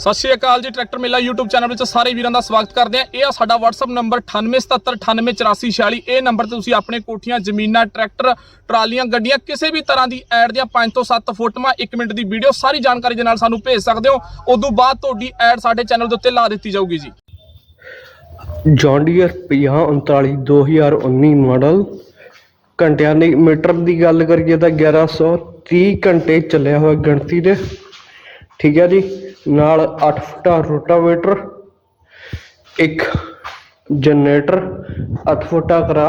ਸਤਿ ਸ਼੍ਰੀ ਅਕਾਲ ਜੀ, ਟਰੈਕਟਰ ਮੇਲਾ YouTube ਚੈਨਲ ਵਿੱਚ ਸਾਰੇ ਵੀਰਾਂ ਦਾ ਸਵਾਗਤ ਕਰਦੇ ਹਾਂ। ਇਹ ਆ ਸਾਡਾ WhatsApp ਨੰਬਰ 9877988446 ਇਹ ਨੰਬਰ ਤੇ ਤੁਸੀਂ ਆਪਣੇ ਕੋਠੀਆਂ, ਜ਼ਮੀਨਾਂ, ਟਰੈਕਟਰ, ਟਰਾਲੀਆਂ, ਗੱਡੀਆਂ, ਕਿਸੇ ਵੀ ਤਰ੍ਹਾਂ ਦੀ ਐਡ ਦੀਆਂ 5 ਤੋਂ 7 ਫੋਟੋਆਂ 1 ਮਿੰਟ ਦੀ ਵੀਡੀਓ ਸਾਰੀ ਜਾਣਕਾਰੀ ਦੇ ਨਾਲ ਸਾਨੂੰ ਭੇਜ ਸਕਦੇ ਹੋ। ਉਦੋਂ ਬਾਅਦ ਤੁਹਾਡੀ ਐਡ ਸਾਡੇ ਚੈਨਲ ਦੇ ਉੱਤੇ ਲਾ ਦਿੱਤੀ ਜਾਊਗੀ ਜੀ। ਜੌਂਡੀਅਰ 5039 2019 ਮਾਡਲ ਘੰਟਿਆਂ ਦੀ ਮੀਟਰ ਦੀ ਗੱਲ ਕਰੀਏ ਤਾਂ 1130 ਘੰਟੇ ਚੱਲਿਆ ਹੋਇਆ ਗਿਣਤੀ ਦੇ। ਠੀਕ ਹੈ ਜੀ। ਨਾਲ 8 ਫੁੱਟਾ ਰੋਟਾਵੇਟਰ, ਇੱਕ ਜਨਰੇਟਰ 8 ਫੁੱਟਾ ਕਰਾ,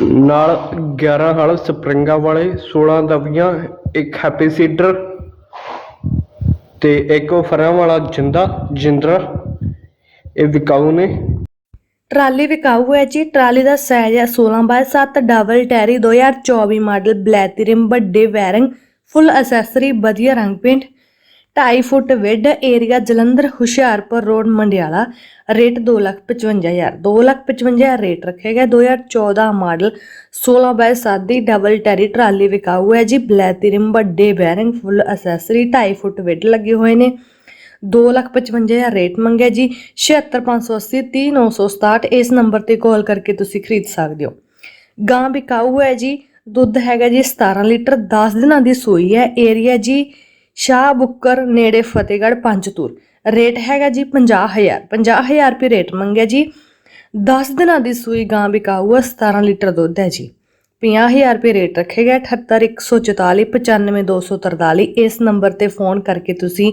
ਨਾਲ 11 ਹਲ ਸਪਰਿੰਗਾਂ ਵਾਲੇ 16 ਦਬੀਆਂ ਇੱਕ ਹੈਪੀ ਸੀਡਰ ਤੇ ਇੱਕ ਫਰਾਂ ਵਾਲਾ ਜਿੰਦਾ, ਜਿੰਦਰਾ, ਇਹ ਵਿਕਾਊ ਨੇ। ਟਰਾਲੀ ਵਿਕਾਊ ਹੈ ਜੀ, ਟਰਾਲੀ ਦਾ ਸਾਈਜ਼ ਹੈ 16 ਬਾਈ 7 ਡਬਲ ਟੈਰੀ 2024 ਮਾਡਲ ਬਲੈਤੀਰਿਮ ਵੱਡੇ ਵੈਰਿੰਗ ਫੁੱਲ ਅਸੈਸਰੀ, ਵਧੀਆ ਰੰਗ paint. 2.5 foot wide area Jalandhar Hoshiarpur road Mandiala, rate 255000 255000 rate ਰੱਖਿਆ ਗਿਆ। 2014 ਮਾਡਲ 16 ਬਾਈ 7 ਦੀ ਡਬਲ ਟੈਰੀ ਟਰਾਲੀ ਵਿਕਾਊ ਹੈ ਜੀ। ਬਲੈਤੀਰਿਮ ਵੱਡੇ bearing full accessory 2.5 foot width ਲੱਗੇ ਹੋਏ ਨੇ। 255000 ਰੇਟ ਮੰਗਿਆ ਜੀ। 76580 30967 ਇਸ ਨੰਬਰ ਤੇ ਕਾਲ ਕਰਕੇ ਤੁਸੀਂ ਖਰੀਦ ਸਕਦੇ ਹੋ। ਗਾਂ ਵਿਕਾਊ ਹੈ ਜੀ। ਦੁੱਧ ਹੈਗਾ ਜੀ 17 ਲੀਟਰ। 10 ਦਿਨਾਂ ਦੀ ਸੂਈ ਹੈ। ਏਰੀਆ ਜੀ ਸ਼ਾਹ ਬੁੱਕਰ ਨੇੜੇ ਫਤਿਹਗੜ੍ਹ ਪੰਜਤੂਰ। ਰੇਟ ਹੈਗਾ ਜੀ 50000 50000 ਰੁਪਏ ਰੇਟ ਮੰਗਿਆ ਜੀ। 10 ਦਿਨਾਂ ਦੀ ਸੂਈ ਗਾਂ ਵਿਕਾਊ ਹੈ 17 ਲੀਟਰ ਦੁੱਧ ਹੈ ਜੀ। 50000 ਰੁਪਏ ਰੇਟ ਰੱਖੇਗਾ 78144 95243 ਇਸ ਨੰਬਰ ਤੇ ਫੋਨ ਕਰਕੇ ਤੁਸੀਂ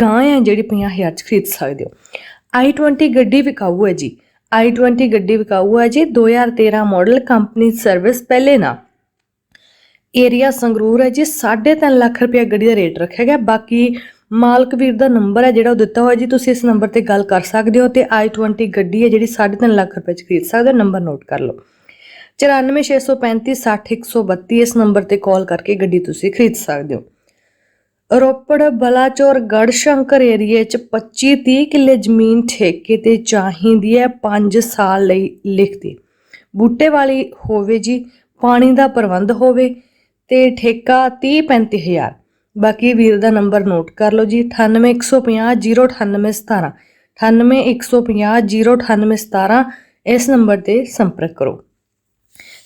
ਗਾਂ ਹੈ ਜਿਹੜੀ 50000 ਚ ਖਰੀਦ ਸਕਦੇ ਹੋ। i20 ਗੱਡੀ ਵਿਕਾਊ ਹੈ ਜੀ। i20 ਗੱਡੀ ਵਿਕਾਊ ਹੈ ਜੀ। 2013 ਮਾਡਲ ਕੰਪਨੀ ਸਰਵਿਸ ਪਹਿਲੇ ਨਾ। ਏਰੀਆ ਸੰਗਰੂਰ ਹੈ ਜੀ 3.5 ਲੱਖ ਰੁਪਏ ਗੱਡੀ ਦਾ ਰੇਟ ਰੱਖਿਆ ਗਿਆ। ਬਾਕੀ ਮਾਲਕ ਵੀਰ ਦਾ ਨੰਬਰ ਹੈ ਜਿਹੜਾ ਉਹ ਦਿੱਤਾ ਹੋਇਆ ਜੀ, ਤੁਸੀਂ ਇਸ ਨੰਬਰ ਤੇ ਗੱਲ ਕਰ ਸਕਦੇ ਹੋ ਤੇ i20 ਗੱਡੀ ਹੈ ਜਿਹੜੀ 3.5 ਲੱਖ ਰੁਪਏ ਚ ਖਰੀਦ ਸਕਦੇ ਹੋ, ਨੰਬਰ ਨੋਟ ਕਰ ਲਓ। 94635 60132 ਇਸ ਨੰਬਰ ਤੇ ਕਾਲ ਕਰਕੇ ਗੱਡੀ ਤੁਸੀਂ ਖਰੀਦ ਸਕਦੇ ਹੋ। ਰੋਪੜ, ਬਲਾਚੌਰ, ਗੜਸ਼ੰਕਰ ਏਰੀਏ ਚ 25 30 ਕਿੱਲੇ ਜ਼ਮੀਨ ਠੇਕੇ ਤੇ ਚਾਹੀਦੀ ਹੈ 5 ਸਾਲ ਲਈ ਲਿਖਤੀ। ਬੂਟੇ ਵਾਲੀ ਹੋਵੇ ਜੀ, ਪਾਣੀ ਦਾ ਪ੍ਰਬੰਧ ਹੋਵੇ ਤੇ ਠੇਕਾ 30 35000 ਬਾਕੀ ਵੀਰ ਦਾ ਨੰਬਰ ਨੋਟ ਕਰ ਲਓ ਜੀ 9815009817 9815009817 ਇਸ ਨੰਬਰ ਤੇ ਸੰਪਰਕ ਕਰੋ।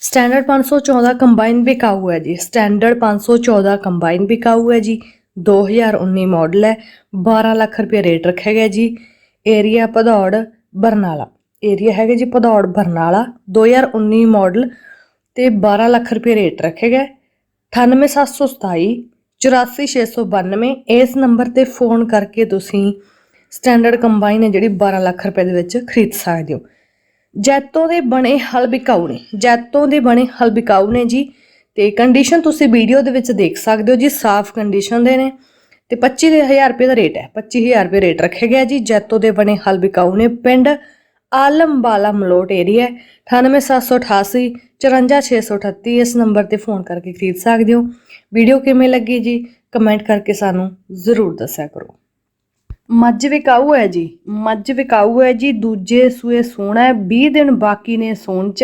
ਸਟੈਂਡਰਡ 514 ਕੰਬਾਈਨ ਵਿਕਾਊ ਹੈ ਜੀ। ਸਟੈਂਡਰਡ 514 ਕੰਬਾਈਨ ਵਿਕਾਊ ਹੈ ਜੀ। 2019 ਮਾਡਲ ਹੈ। 12 ਲੱਖ ਰੁਪਏ ਰੇਟ ਰੱਖਿਆ ਗਿਆ ਜੀ। ਏਰੀਆ ਭਦੌੜ, ਬਰਨਾਲਾ। ਏਰੀਆ ਹੈਗਾ ਜੀ ਭਦੌੜ, ਬਰਨਾਲਾ। 2019 ਮਾਡਲ ਤੇ 12 ਲੱਖ ਰੁਪਏ ਰੇਟ ਰੱਖਿਆ ਗਿਆ। 98727 84692 ਇਸ ਨੰਬਰ ਤੇ ਫੋਨ ਕਰਕੇ ਤੁਸੀਂ ਸਟੈਂਡਰਡ ਕੰਬਾਈਨ ਹੈ ਜਿਹੜੀ 12 ਲੱਖ ਰੁਪਏ ਦੇ ਵਿੱਚ ਖਰੀਦ ਸਕਦੇ ਹੋ। ਜੈਤੋ ਦੇ ਬਣੇ ਹਲ ਬਿਕਾਊ ਨੇ। ਜੈਤੋਂ ਦੇ ਬਣੇ ਹਲ ਬਿਕਾਊ ਨੇ ਜੀ। ਤੇ ਕੰਡੀਸ਼ਨ ਤੁਸੀਂ ਵੀਡੀਓ ਦੇ ਵਿੱਚ ਦੇਖ ਸਕਦੇ ਹੋ ਜੀ, ਸਾਫ਼ ਕੰਡੀਸ਼ਨ ਦੇ ਨੇ। ਤੇ 25000 ਰੁਪਏ ਦਾ ਰੇਟ ਹੈ। 25000 ਰੁਪਏ ਰੇਟ ਰੱਖਿਆ ਗਿਆ ਜੀ। ਜੈਤੋ ਦੇ ਬਣੇ ਹਲ ਬਿਕਾਊ ਨੇ ਪਿੰਡ ਆਲਮਵਾਲਾ ਮਲੋਟ ਏਰੀਆ 98788 54638 ਇਸ ਨੰਬਰ ਤੇ ਫੋਨ ਕਰਕੇ ਖਰੀਦ ਸਕਦੇ ਹੋ। ਵੀਡੀਓ ਕਿਵੇਂ ਲੱਗੀ ਜੀ? ਕਮੈਂਟ ਕਰਕੇ ਸਾਨੂੰ ਜ਼ਰੂਰ ਦੱਸਿਆ ਕਰੋ। ਮੱਝ ਵਿਕਾਊ ਹੈ ਜੀ। ਮੱਝ ਵਿਕਾਊ ਹੈ ਜੀ। ਦੂਜੇ ਸੂਏ ਸੋਣਾ ਹੈ। 20 ਦਿਨ ਬਾਕੀ ਨੇ ਸੂਣ ਚ।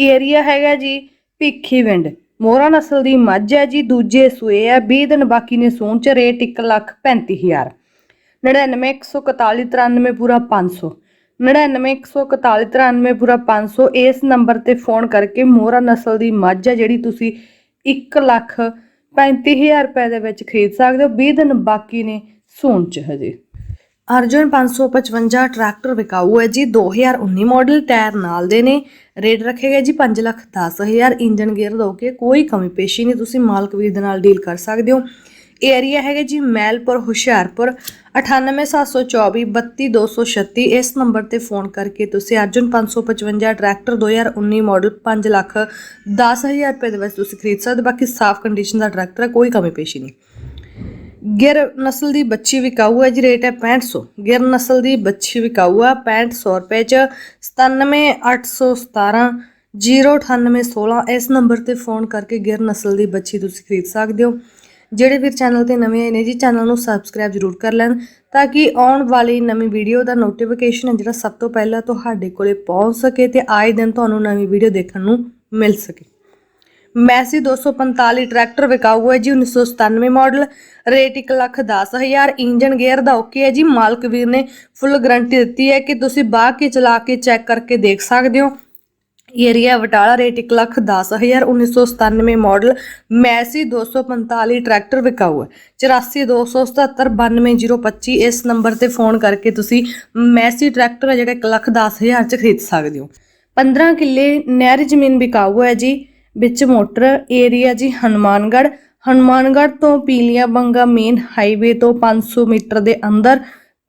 ਏਰੀਆ ਹੈਗਾ ਜੀ ਭਿੱਖੀ ਵਿੰਡ। ਮੋਹਰਾ ਨਸਲ ਦੀ ਮੱਝ ਹੈ ਜੀ। ਦੂਜੇ ਸੂਏ ਹੈ। 20 ਦਿਨ ਬਾਕੀ ਨੇ ਸੂਣ ਚ। ਰੇਟ 135000 99141 ਪੂਰਾ 500 99141 ਪੂਰਾ 500 ਇਸ ਨੰਬਰ ਤੇ ਫੋਨ ਕਰਕੇ ਮੋਹਰਾ ਨਸਲ ਦੀ ਮੱਝ ਹੈ ਜਿਹੜੀ ਤੁਸੀਂ 1 ਲੱਖ 35000 ਰੁਪਏ ਦੇ ਵਿੱਚ ਖਰੀਦ ਸਕਦੇ ਹੋ। 20 ਦਿਨ ਬਾਕੀ ਨੇ ਸੂਣ ਚ ਹਜੇ। ਅਰਜਨ 555 ਟਰੈਕਟਰ ਵਿਕਾਊ ਹੈ ਜੀ। 2019 ਮਾਡਲ ਟਾਇਰ ਨਾਲ ਦੇ ਨੇ। ਰੇਟ ਰੱਖੇ ਗਏ ਜੀ 5 ਲੱਖ 10000 ਇੰਜਨ ਗੇਅਰ ਦੋ ਕੇ ਕੋਈ ਕਮੀ ਪੇਸ਼ੀ ਨਹੀਂ। ਤੁਸੀਂ ਮਾਲਕ ਵੀਰ ਦੇ ਨਾਲ ਡੀਲ ਕਰ ਸਕਦੇ ਹੋ। ਏਰੀਆ ਹੈਗਾ ਜੀ ਮੈਲਪੁਰ, ਹੁਸ਼ਿਆਰਪੁਰ 98724 32236 ਇਸ ਨੰਬਰ ਤੇ ਫੋਨ ਕਰਕੇ ਤੁਸੀਂ ਅਰਜਨ 555 ਟਰੈਕਟਰ 2019 ਮਾਡਲ 5 ਲੱਖ 10000 ਰੁਪਏ ਦੇ ਵਿੱਚ ਤੁਸੀਂ ਖਰੀਦ ਸਕਦੇ ਬਾਕੀ ਸਾਫ਼ ਕੰਡੀਸ਼ਨ ਦਾ ਟਰੈਕਟਰ ਹੈ ਕੋਈ ਕਮੀ ਪੇਸ਼ੀ ਨਹੀਂ। ਗਿਰ ਨਸਲ ਦੀ ਬੱਚੀ ਵਿਕਾਊ ਹੈ ਜੀ ਰੇਟ ਹੈ 6500 ਗਿਰ ਨਸਲ ਦੀ ਬੱਚੀ ਵਿਕਾਊ ਹੈ 6500 ਰੁਪਏ ਚ 97817 09816 ਇਸ ਨੰਬਰ ਤੇ ਫੋਨ ਕਰਕੇ ਗਿਰ ਨਸਲ ਦੀ ਬੱਚੀ ਤੁਸੀਂ ਖਰੀਦ ਸਕਦੇ ਹੋ। ਜਿਹੜੇ ਵੀਰ ਚੈਨਲ ਤੇ ਨਵੇਂ ਆਏ ਨੇ ਜੀ ਚੈਨਲ ਨੂੰ ਸਬਸਕ੍ਰਾਈਬ ਜ਼ਰੂਰ ਕਰ ਲੈਣ ਤਾਂ ਕਿ ਆਉਣ ਵਾਲੀ ਨਵੀਂ ਵੀਡੀਓ ਦਾ ਨੋਟੀਫਿਕੇਸ਼ਨ ਹੈ ਜਿਹੜਾ ਸਭ ਤੋਂ ਪਹਿਲਾਂ ਤੁਹਾਡੇ ਕੋਲੇ ਪਹੁੰਚ ਸਕੇ ਤੇ ਆਏ ਦਿਨ ਤੁਹਾਨੂੰ ਨਵੀਂ ਵੀਡੀਓ ਦੇਖਣ ਨੂੰ ਮਿਲ ਸਕੇ। ਮੈਸੀ 245 ਟਰੈਕਟਰ ਵਿਕਾਊ ਹੈ ਜੀ 1997 ਮਾਡਲ ਰੇਟ 1 ਲੱਖ 10 ਹਜ਼ਾਰ ਇੰਜਨ ਗੇਅਰ ਦਾ ਓਕੇ ਹੈ ਜੀ, ਮਾਲਕ ਵੀਰ ਨੇ ਫੁੱਲ ਗਾਰੰਟੀ ਦਿੱਤੀ ਹੈ ਕਿ ਤੁਸੀਂ ਬਾਹ ਕੇ ਚਲਾ ਕੇ ਚੈੱਕ ਕਰਕੇ ਦੇਖ ਸਕਦੇ ਹੋ। ਏਰੀਆ ਬਟਾਲਾ ਰੇਟ 1 ਲੱਖ 10 ਹਜ਼ਾਰ 1997 ਮਾਡਲ, ਮੈਸੀ 245 ਟਰੈਕਟਰ ਵਿਕਾਊ ਹੈ। 8427792025 ਇਸ ਨੰਬਰ ਤੇ ਫੋਨ ਕਰਕੇ ਤੁਸੀਂ ਮੈਸੀ ਟਰੈਕਟਰ ਹੈ, ਜਿਹੜਾ 1 ਲੱਖ 10 ਹਜ਼ਾਰ ਚ ਖਰੀਦ ਸਕਦੇ ਹੋ। 15 ਕਿੱਲੇ ਨਹਿਰ ਜ਼ਮੀਨ ਵਿਕਾਊ ਹੈ ਜੀ, ਵਿੱਚ ਮੋਟਰ ਏਰੀਆ ਜੀ ਹਨੂਮਾਨਗੜ੍ਹ। ਹਨੂਮਾਨਗੜ੍ਹ ਤੋਂ ਪੀਲੀਆ ਬੰਗਾ ਮੇਨ ਹਾਈਵੇ ਤੋਂ 500 ਮੀਟਰ ਦੇ ਅੰਦਰ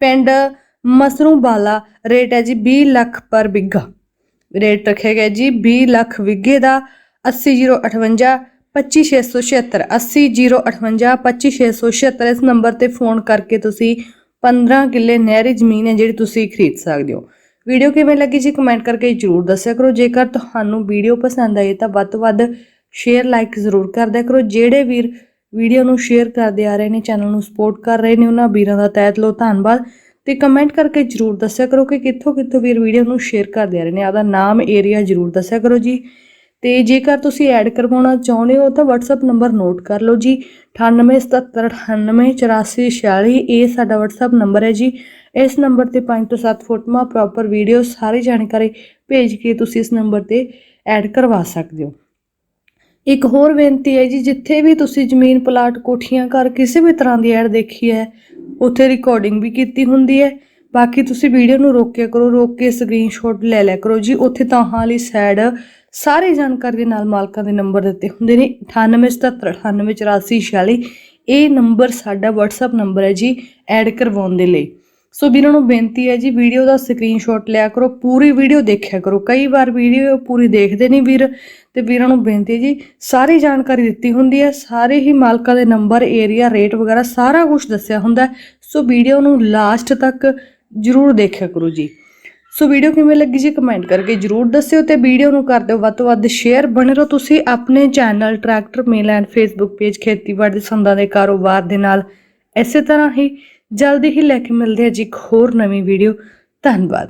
ਪਿੰਡ ਮਸਰੂਬਾਲਾ ਰੇਟ ਹੈ ਜੀ 20 ਲੱਖ ਪਰ ਬਿੱਗਾ। ਰੇਟ ਰੱਖਿਆ ਗਿਆ ਜੀ 20 ਲੱਖ ਵਿਗੇ ਦਾ 80058 25676 80058 25676 ਇਸ ਨੰਬਰ ਤੇ ਫੋਨ ਕਰਕੇ ਤੁਸੀਂ 15 ਕਿੱਲੇ ਨਹਿਰੀ ਜ਼ਮੀਨ ਹੈ ਜਿਹੜੀ ਤੁਸੀਂ ਖਰੀਦ ਸਕਦੇ ਹੋ। ਵੀਡੀਓ ਕਿਵੇਂ ਲੱਗੀ ਜੀ ਕਮੈਂਟ ਕਰਕੇ ਜਰੂਰ ਦੱਸਿਆ ਕਰੋ। ਜੇਕਰ ਤੁਹਾਨੂੰ ਵੀਡੀਓ ਪਸੰਦ ਆਈ ਤਾਂ ਵੱਧ ਤੋਂ ਵੱਧ ਸ਼ੇਅਰ, ਲਾਈਕ ਜ਼ਰੂਰ ਕਰਦਿਆ ਕਰੋ। ਜਿਹੜੇ ਵੀਰ ਵੀਡੀਓ ਨੂੰ ਸ਼ੇਅਰ ਕਰਦੇ ਆ ਰਹੇ ਨੇ, ਚੈਨਲ ਨੂੰ ਸਪੋਰਟ ਕਰ ਰਹੇ ਨੇ, ਉਹਨਾਂ ਵੀਰਾਂ ਦਾ ਤਹਿ ਦਿਲੋਂ ਧੰਨਵਾਦ। ਤੇ ਕਮੈਂਟ ਕਰਕੇ ਜਰੂਰ ਦੱਸਿਆ ਕਰੋ ਕਿ ਕਿੱਥੋਂ ਕਿੱਥੋਂ ਵੀਰ ਵੀਡੀਓ ਨੂੰ ਸ਼ੇਅਰ ਕਰਦੇ ਆ ਰਹੇ ਨੇ। ਆਦਾ ਨਾਮ ਏਰੀਆ ਜਰੂਰ ਦੱਸਿਆ ਕਰੋ ਜੀ। ਤੇ ਜੇਕਰ ਤੁਸੀਂ ਐਡ ਕਰਵਾਉਣਾ ਚਾਹੁੰਦੇ ਹੋ ਤਾਂ WhatsApp ਨੰਬਰ ਨੋਟ ਕਰ ਲਓ ਜੀ। 9877988446 ਇਹ ਸਾਡਾ WhatsApp ਨੰਬਰ ਹੈ ਜੀ। ਇਸ ਨੰਬਰ ਤੇ 5 ਤੋਂ 7 ਫੋਟੋਆਂ ਪ੍ਰੋਪਰ ਵੀਡੀਓ ਸਾਰੀ ਜਾਣਕਾਰੀ ਭੇਜ ਕੇ ਤੁਸੀਂ ਇਸ ਨੰਬਰ ਤੇ ਐਡ ਕਰਵਾ ਸਕਦੇ ਹੋ। ਇੱਕ ਹੋਰ ਬੇਨਤੀ ਹੈ ਜੀ, ਜਿੱਥੇ ਵੀ ਤੁਸੀਂ ਜ਼ਮੀਨ ਪਲਾਟ ਕੋਠੀਆਂ ਘਰ ਕਿਸੇ ਵੀ ਤਰ੍ਹਾਂ ਦੀ ਐਡ ਦੇਖੀ ਹੈ, ਉੱਥੇ ਰਿਕਾਰਡਿੰਗ ਵੀ ਕੀਤੀ ਹੁੰਦੀ ਹੈ। ਬਾਕੀ ਤੁਸੀਂ ਵੀਡੀਓ ਨੂੰ ਰੋਕਿਆ ਕਰੋ, ਰੋਕ ਕੇ ਸਕਰੀਨਸ਼ਾਟ ਲੈ ਲਿਆ ਕਰੋ ਜੀ। ਉੱਥੇ ਤਾਂ ਵਾਲੀ ਸਾਈਡ ਸਾਰੀ ਜਾਣਕਾਰੀ ਦੇ ਨਾਲ ਮਾਲਕਾਂ ਦੇ ਨੰਬਰ ਦਿੱਤੇ ਹੁੰਦੇ ਨੇ 9877988446 ਇਹ ਨੰਬਰ ਸਾਡਾ WhatsApp ਨੰਬਰ ਹੈ ਜੀ ਐਡ ਕਰਵਾਉਣ ਦੇ ਲਈ। ਸੋ ਵੀਰਾਂ ਨੂੰ ਬੇਨਤੀ ਹੈ ਜੀ ਵੀਡੀਓ ਦਾ ਸਕਰੀਨਸ਼ਾਟ ਲਿਆ ਕਰੋ, ਪੂਰੀ ਵੀਡੀਓ ਦੇਖਿਆ ਕਰੋ। ਕਈ ਵਾਰ ਵੀਡੀਓ ਪੂਰੀ ਦੇਖਦੇ ਨਹੀਂ ਵੀਰ, ਤੇ ਵੀਰਾਂ ਨੂੰ ਬੇਨਤੀ ਹੈ ਜੀ, ਸਾਰੀ ਜਾਣਕਾਰੀ ਦਿੱਤੀ ਹੁੰਦੀ ਹੈ, ਸਾਰੇ ਹੀ ਮਾਲਕਾਂ ਦੇ ਨੰਬਰ ਏਰੀਆ ਰੇਟ ਵਗੈਰਾ ਸਾਰਾ ਕੁਝ ਦੱਸਿਆ ਹੁੰਦਾ ਸੋ ਵੀਡੀਓ ਨੂੰ ਲਾਸਟ ਤੱਕ ਜਰੂਰ ਦੇਖਿਆ ਕਰੋ ਜੀ। ਸੋ ਵੀਡੀਓ ਕਿਵੇਂ ਲੱਗੀ ਜੀ ਕਮੈਂਟ ਕਰਕੇ ਜਰੂਰ ਦੱਸਿਓ ਤੇ ਵੀਡੀਓ ਨੂੰ ਕਰ ਦਿਓ ਵੱਧ ਤੋਂ ਵੱਧ ਸ਼ੇਅਰ ਬਣੇ ਰਹੋ ਤੁਸੀਂ ਆਪਣੇ channel tractor mail and Facebook page ਖੇਤੀਬਾੜੀ ਦੇ ਸੰਦਾਂ ਦੇ ਕਾਰੋਬਾਰ ਦੇ ਨਾਲ। ਇਸੇ ਤਰ੍ਹਾਂ ਹੀ ਜਲਦੀ ਹੀ ਲੈ ਕੇ ਮਿਲਦੇ ਹਾਂ ਜੀ ਇੱਕ ਹੋਰ ਨਵੀਂ ਵੀਡੀਓ ਧੰਨਵਾਦ।